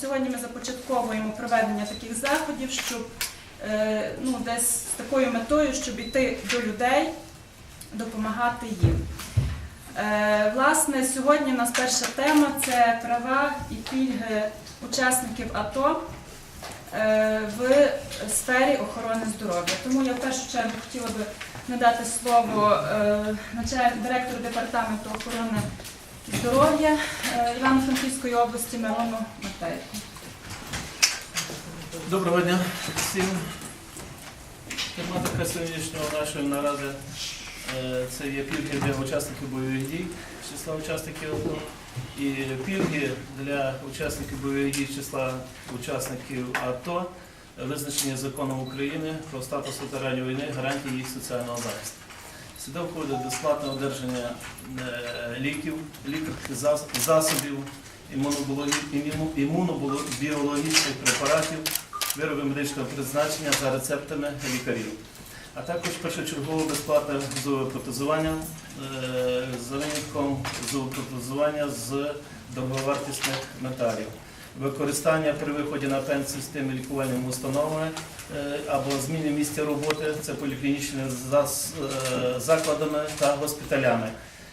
сьогодні ми започатковуємо проведення таких заходів, щоб е, ну, десь з такою метою, щоб йти до людей, допомагати їм. Е, Власне, сьогодні у нас перша тема це права і пільги учасників АТО е, в сфері охорони здоров'я. Тому я в першу чергу хотіла би надати слово директору департаменту охорони здоров'я е, Івано-Франківської області Мирону Матейку. Доброго дня всім. Тематика сьогоднішнього нашої наради е, це є пільги для учасників бойових дій, числа учасників АТО. І пільги для учасників бойових дій числа учасників АТО визначені законом України про статус ветеранів війни, гарантії їх соціального захисту. Сюди входить безплатне одержання е, ліків, лікарських засобів, імунобіологічних препаратів, вироби медичного призначення за рецептами лікарів. А також першочергове безплатне зоопротезування е, за винятком зоопротезування з дороговартісних металів. Використання при виході на пенсію з тими лікувальними установами е, або зміни місця роботи це поліклінічними е, закладами та госпіталями.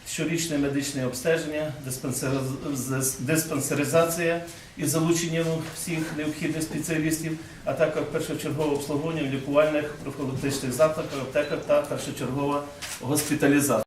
Щорічне медичне обстеження, диспансери- диспансеризація із залученням всіх необхідних спеціалістів, а також першочергове обслуговування в лікувальних профілактичних закладах, аптеках та першочергова госпіталізація.